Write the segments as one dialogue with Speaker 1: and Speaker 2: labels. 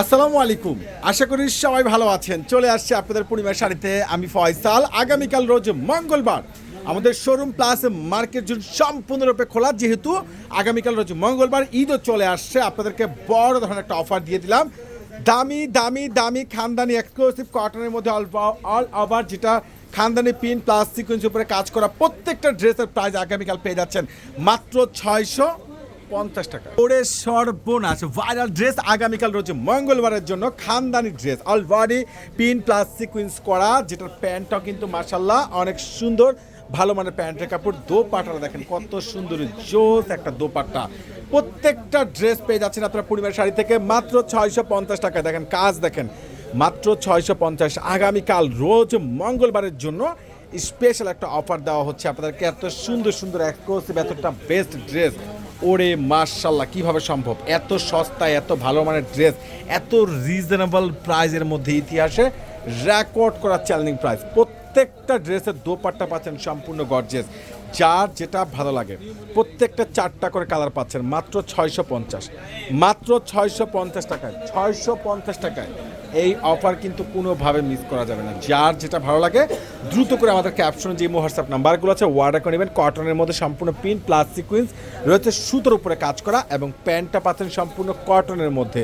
Speaker 1: আসসালামু আলাইকুম। আশা করি সবাই ভালো আছেন। চলে আসছে আপনাদের পূর্ণিমার শাড়িতে আমি ফয়সাল। আগামীকাল রোজ মঙ্গলবার আমাদের শোরুম প্লাস মার্কেট জুন সম্পূর্ণরূপে খোলা। যেহেতু আগামীকাল রোজ মঙ্গলবার, ঈদও চলে আসছে। আপনাদেরকে বড় ধরনের একটা অফার দিয়ে দিলাম। দামি দামি দামি খানদানি এক্সক্লুসিভ কটনের মধ্যে অল অল ওভার যেটা খানদানি পিন প্লাস সিকুয়েন্স উপরে কাজ করা প্রত্যেকটা ড্রেসের প্রাইস আগামীকাল পেয়ে যাচ্ছেন মাত্র ছয়শো পঞ্চাশ টাকা। ওরে সর্বনাশ ভাইরাল ড্রেস আগামীকাল রোজ মঙ্গলবারের জন্য খানদানি dress already pin plus sequence করা যেটার প্যান্টটাও কিন্তু মার্শাল্লাহ অনেক সুন্দর। ভালো মানের প্যান্টের কাপড় দোপাটাটা দেখেন কত সুন্দর, জোস একটা দোপাট্টা। প্রত্যেকটা ড্রেস পেয়ে যাচ্ছেন আপনারা পরিবার শাড়ি থেকে মাত্র ছয়শো পঞ্চাশ টাকায় দেখেন কাজ দেখেন, মাত্র ছয়শো পঞ্চাশ। আগামীকাল রোজ মঙ্গলবারের জন্য স্পেশাল একটা অফার দেওয়া হচ্ছে আপনাদেরকে। এত সুন্দর সুন্দর এক্সক্লুসিভ এতটা বেস্ট ড্রেস ওরে মার্শাল্লাহ কীভাবে সম্ভব? এত সস্তা, এত ভালো মানের ড্রেস এত রিজনেবল প্রাইজের মধ্যে ইতিহাসে রেকর্ড করা চ্যালেঞ্জিং প্রাইস প্রত্যেকটা ড্রেসের দোপাট্টা পাচ্ছেন সম্পূর্ণ গর্জেস যার যেটা ভালো লাগে, প্রত্যেকটা চারটা করে কালার পাচ্ছেন, মাত্র ছয়শো পঞ্চাশ। মাত্র ছয়শো পঞ্চাশ টাকায়, ছয়শো পঞ্চাশ টাকায় এই অফার কিন্তু কোনোভাবে মিস করা যাবে না। যার যেটা ভালো লাগে, দ্রুত করে আমাদের ক্যাপশনে যে হোয়াটসঅ্যাপ নাম্বারগুলো আছে ওয়ার্ডার করে নেবেন কটনের মধ্যে সম্পূর্ণ পিন প্লাস সিকুয়েন্স রয়েছে সুতোর উপরে কাজ করা এবং প্যান্টটা পাচ্ছেন সম্পূর্ণ কটনের মধ্যে।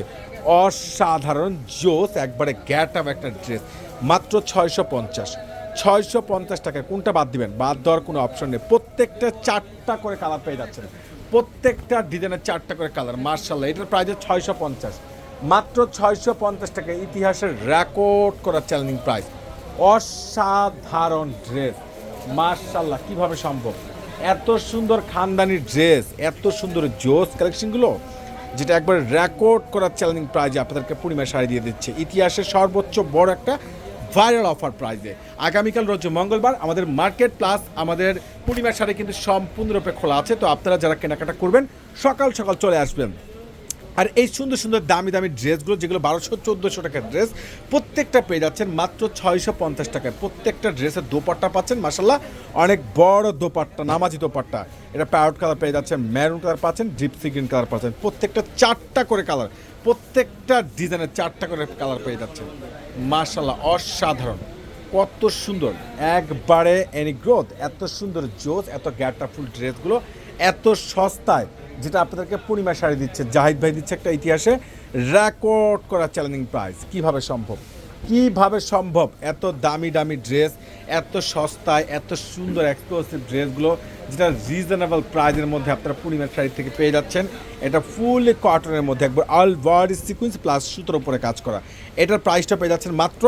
Speaker 1: অসাধারণ জোস, একবারে গ্যাট আপ একটা ড্রেস মাত্র ছয়শো পঞ্চাশ। ছয়শো পঞ্চাশ টাকায়। কোনটা বাদ দিবেন? বাদ দেওয়ার কোনো অপশন নেই। প্রত্যেকটা চারটা করে কালার পেয়ে যাচ্ছেন। প্রত্যেকটা ডিজাইনের চারটা করে কালার মার্শাল্লাহ, এটার প্রাইস ছয়শো পঞ্চাশ। মাত্র ছয়শো পঞ্চাশ টাকা ইতিহাসের রেকর্ড করা চ্যালেঞ্জিং প্রাইস অসাধারণ ড্রেস মার্শাল্লাহ, কীভাবে সম্ভব? এত সুন্দর খানদানি ড্রেস এত সুন্দর জোস কালেকশনগুলো যেটা একবার রেকর্ড করার চ্যালেঞ্জিং প্রাইজে আপনাদেরকে পূর্ণিমা শাড়ি দিয়ে দিচ্ছে। ইতিহাসের সর্বোচ্চ বড় একটা ভাইরাল অফার প্রাইজে আগামীকাল রোজ মঙ্গলবার আমাদের মার্কেট প্লাস আমাদের পূর্ণিমার সাড়ে কিন্তু সম্পূর্ণরূপে খোলা আছে। তো আপনারা যারা কেনাকাটা করবেন, সকাল সকাল চলে আসবেন। আর এই সুন্দর সুন্দর দামি দামি ড্রেসগুলো, যেগুলো বারোশো, চোদ্দোশো টাকার ড্রেস, প্রত্যেকটা পেয়ে যাচ্ছেন মাত্র ছয়শো পঞ্চাশ টাকায়। প্রত্যেকটা ড্রেসের দোপাট্টা পাচ্ছেন মাসাল্লাহ অনেক বড় দোপাট্টা, নামাজি দোপাট্টা। এটা প্যারট কালার পেয়ে যাচ্ছেন ম্যারুন কালার পাচ্ছেন ডিপসি গ্রিন কালার পাচ্ছেন। প্রত্যেকটা চারটা করে কালার, প্রত্যেকটা ডিজাইনের চারটা করে কালার পেয়ে যাচ্ছেন। মার্শাল্লাহ অসাধারণ। কত সুন্দর। একবারে এনি গ্রোথ এত সুন্দর জোস, এত গ্যাটাফুল ড্রেসগুলো, এত সস্তায়। যেটা আপনাদেরকে পূর্ণিমা শাড়ি দিচ্ছে, জাহিদ ভাই দিচ্ছে একটা ইতিহাসে রেকর্ড করা চ্যালেঞ্জিং প্রাইস কীভাবে সম্ভব? কীভাবে সম্ভব? এত দামি দামি ড্রেস এত সস্তায় এত সুন্দর এক্সক্লুসিভ ড্রেসগুলো যেটা রিজনেবল প্রাইজের মধ্যে আপনারা পূর্ণিমার শাড়ি থেকে পেয়ে যাচ্ছেন। এটা ফুললি কটনের মধ্যে একবার অল বডি সিকুয়েন্স প্লাস সুতোর উপরে কাজ করা। এটার প্রাইসটা পেয়ে যাচ্ছেন মাত্র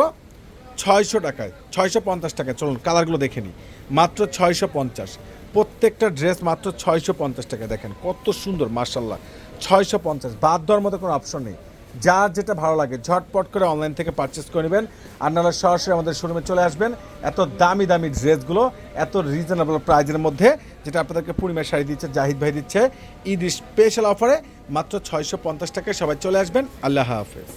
Speaker 1: ছয়শো টাকায়, ছয়শো পঞ্চাশ টাকায়। চলুন কালারগুলো দেখে নিই। মাত্র ছয়শো পঞ্চাশ। প্রত্যেকটা ড্রেস মাত্র ছয়শো পঞ্চাশ টাকা। দেখেন কত সুন্দর মার্শাল্লাহ ছয়শো পঞ্চাশ। বাদ দেওয়ার মতো কোনো অপশন নেই। যার যেটা ভালো লাগে, ঝটপট করে অনলাইন থেকে পারচেস করে নেবেন। আর সরাসরি আমাদের শোরুমে চলে আসবেন। এত দামি দামি ড্রেসগুলো, এত রিজনেবল প্রাইজের মধ্যে, যেটা আপনাদেরকে পূর্ণিমার শাড়ি দিচ্ছে, জাহিদ ভাই দিচ্ছে। ঈদ স্পেশাল অফারে মাত্র ছয়শো পঞ্চাশ টাকায় সবাই চলে আসবেন। আল্লাহ হাফেজ।